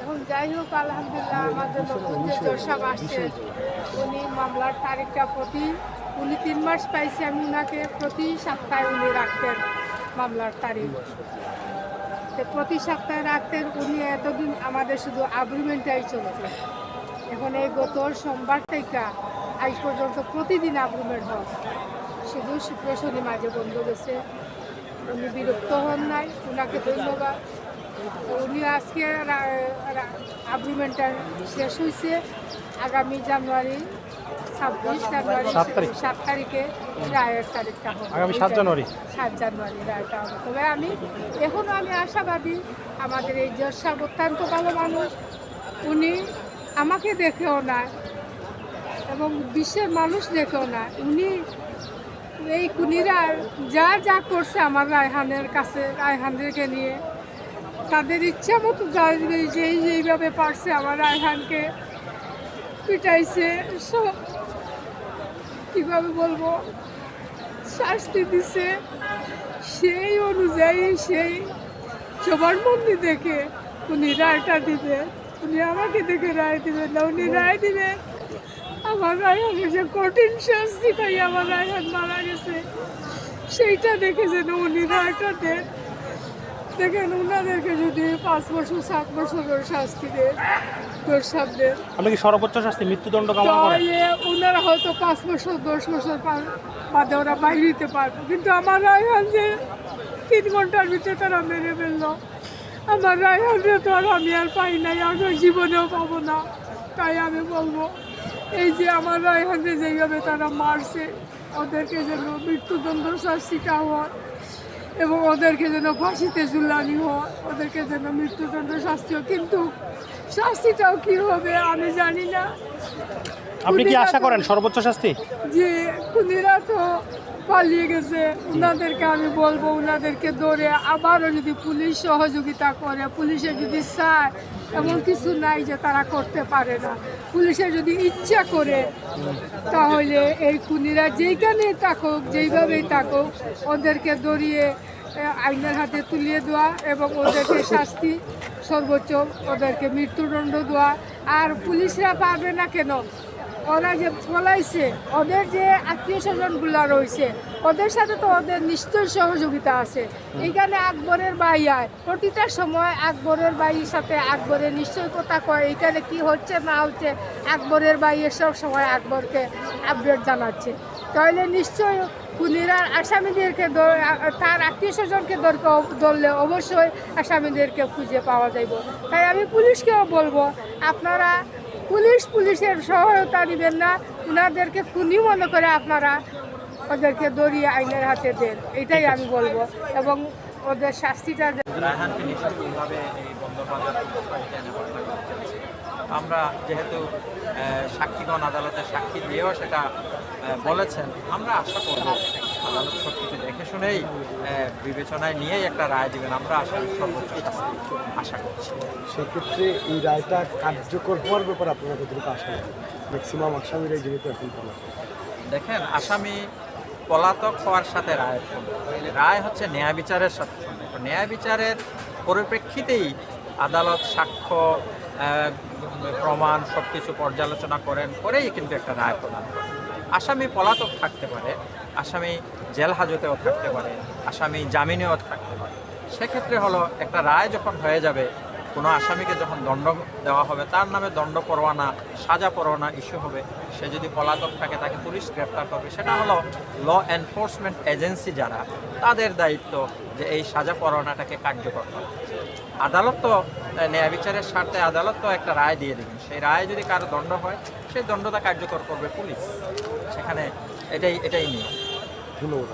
এখন যাই হোক, আলহামদুলিল্লাহ আমাদের নতুন যে জোরসাব আসছে, উনি মামলার তারিখটা প্রতি, উনি তিন মাস পাইছে আমি ওনাকে প্রতি সপ্তাহে উনি রাখতেন মামলার তারিখ। প্রতি সপ্তাহে রাখতেন, উনি এতদিন আমাদের শুধু আগ্রিমেন্টটাই চলছে। এখন এই গত সোমবার থেকে আজ পর্যন্ত প্রতিদিন আগ্রিমেন্ট হয় শুধু শুক্র শনি মাঝে বন্ধ গেছে উনি বিরক্ত হন নাই ওনাকে ধন্যবাদ। উনি আজকে আগ্রিমেন্টটা শেষ হয়েছে আগামী জানুয়ারি ছাব্বিশ জানুয়ারি সাত তারিখ। সাত তারিখে রায়ের তারিখটা হবে। আগামী সাত জানুয়ারি। সাত জানুয়ারি রায়টা হবে। তবে আমি এখনও আমি আশাবাদী আমাদের এই জজ অত্যন্ত ভালো মানুষ উনি আমাকে দেখেও না এবং বিশ্বের মানুষ দেখেও না। উনি এই কুনিরা যা যা করছে আমার রায়হানের কাছে রায়হানদেরকে নিয়ে তাদের ইচ্ছা মতো যেই যেইভাবে পারছে আমার রায়হানকে পিটাইছে। সব কীভাবে বলব? শাস্তি দিছে। সেই অনুযায়ী, সেই জবানবন্দি দেখে উনি রায়টা দিবে। উনি আমাকে দেখে রায় দিবেন না, উনি রায় দিবে। আমার রায়হান যে কঠিন শাস্তি তাই আমার রায়হান মারা গেছে। সেইটা দেখে যেন উনি রায়টা দেন। দেখেন ওনাদেরকে যদি পাঁচ বছর সাত বছরের শাস্তি দেন তোর সামনে। আপনি কি সর্বোচ্চ শাস্তি মৃত্যুদণ্ড কামনা করেন? ওনারা হয়তো পাঁচ বছর দশ বছর বাদে ওরা বাইরে দিতে পারবে। কিন্তু আমার রায়হান যে তিন ঘণ্টার ভিতরে তারা মেরে ফেলল। আমার রায়হানরে তো আর আমি আর পাই নাই আর জীবনেও পাবো না তাই আমি বলব এই যে আমার রায়হানরে যেভাবে তারা মারছে ওদেরকে যেন মৃত্যুদণ্ড শাস্তিটা হয়। এবং ওদেরকে যেন ফাঁসিতে ঝুলানি হয় ওদেরকে যেন মৃত্যুদণ্ড শাস্তি হয় কিন্তু শাস্তিটাও কি হবে আমি জানি না। আপনি কি আশা করেন সর্বোচ্চ শাস্তি? যে কুনিরা তো পালিয়ে গেছে। ওনাদেরকে আমি বলব ওনাদেরকে ধরে আবারও যদি পুলিশ সহযোগিতা করে পুলিশে যদি চায় এমন কিছু নাই যে তারা করতে পারে না। পুলিশে যদি ইচ্ছা করে তাহলে এই খুনিরা যেইখানেই থাকুক যেইভাবেই থাকুক ওদেরকে এ, আইনের হাতে তুলিয়ে দেওয়া এবং ওদেরকে শাস্তি সর্বোচ্চ, ওদেরকে মৃত্যুদণ্ড দেওয়া। আর পুলিশরা পারবে না কেন? ওরা যে পলাইছে, ওদের যে আত্মীয় স্বজনগুলো রয়েছে, ওদের সাথে তো ওদের নিশ্চয় সহযোগিতা আছে। এখানে আকবরের বাই আয়। প্রতিটা সময় আকবরের বাইয়ের সাথে আকবরের নিশ্চয় কথা কয়, এখানে কি হচ্ছে না হচ্ছে, আকবরের বাই সব সময় আকবরকে আপডেট জানাচ্ছে। তাহলে নিশ্চয় খুনিরা আসামিদেরকে তার আত্মীয় স্বজনকে ধরলে অবশ্যই আসামিদেরকে খুঁজে পাওয়া যাইব। তাই আমি পুলিশকেও বলব, আপনারা পুলিশ পুলিশের সহায়তা দিবেন না ওনাদেরকে খুনি মনে করে আপনারা ওদেরকে দড়িয়ে আইনের হাতে দেন, এটাই আমি বলব। এবং ওদের শাস্তিটা আমরা যেহেতু সাক্ষীগণ আদালতে সাক্ষী দিয়েও সেটা বলেছেন আমরা আশা করব আদালত সব কিছু দেখে শুনেই বিবেচনায় নিয়েই একটা রায় দিবেন আমরা আশা সর্বোচ্চ শাস্তি আশা করছি সেক্ষেত্রে এই রায়টা কার্যকর হওয়ার ব্যাপারে আপনারা কতটুকু আশা ম্যাক্সিমাম আসামিরাই যেহেতু এখন পলাতক। দেখেন আসামি পলাতক হওয়ার সাথে রায়ের সম্পর্ক। রায় হচ্ছে ন্যায় বিচারের সাথে ন্যায় বিচারের পরিপ্রেক্ষিতেই আদালত সাক্ষ্য প্রমাণ সব কিছু পর্যালোচনা করেন, করেই কিন্তু একটা রায় প্রদান করেন। আসামি পলাতক থাকতে পারে, আসামি জেল হাজতেও থাকতে পারে, আসামি জামিনেও থাকতে পারে। সেক্ষেত্রে হলো একটা রায় যখন হয়ে যাবে, কোনো আসামিকে যখন দণ্ড দেওয়া হবে, তার নামে দণ্ড পরোয়ানা, সাজা পরোয়ানা ইস্যু হবে। সে যদি পলাতক থাকে, তাকে পুলিশ গ্রেফতার করবে। সেটা হলো ল এনফোর্সমেন্ট এজেন্সি যারা, তাদের দায়িত্ব যে এই সাজা পরোয়ানাটাকে কার্যকর করা। আদালত তো ন্যায় বিচারের স্বার্থে আদালত তো একটা রায় দিয়ে দেবেন। সেই রায় যদি কারও দণ্ড হয়, সেই দণ্ডটা কার্যকর করবে পুলিশ। সেখানে এটাই এটাই নিয়ম। ধন্যবাদ।